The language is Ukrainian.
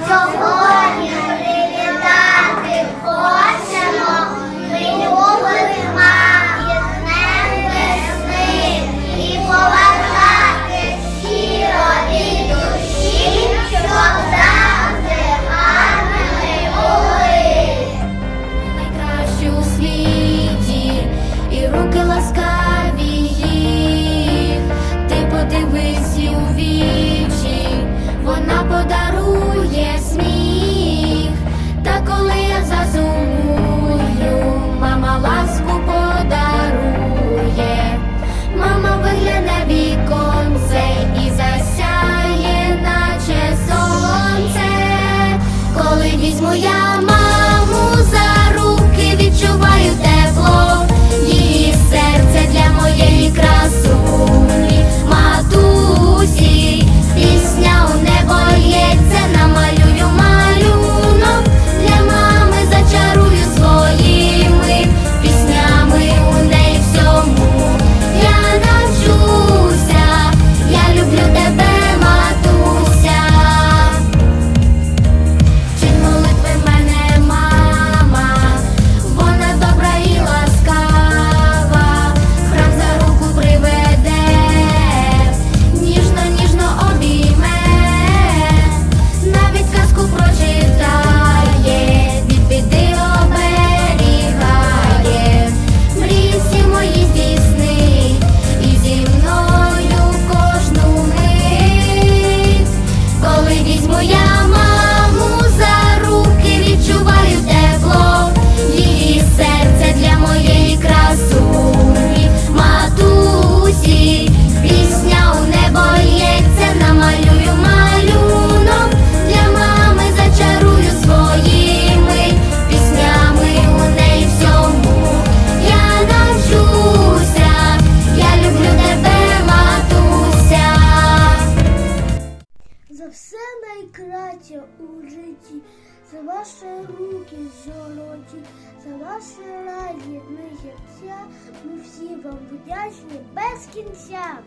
So muy у житті, за ваші руки золоті, за ваші лагідні серця. Ми всі вам вдячні без кінця.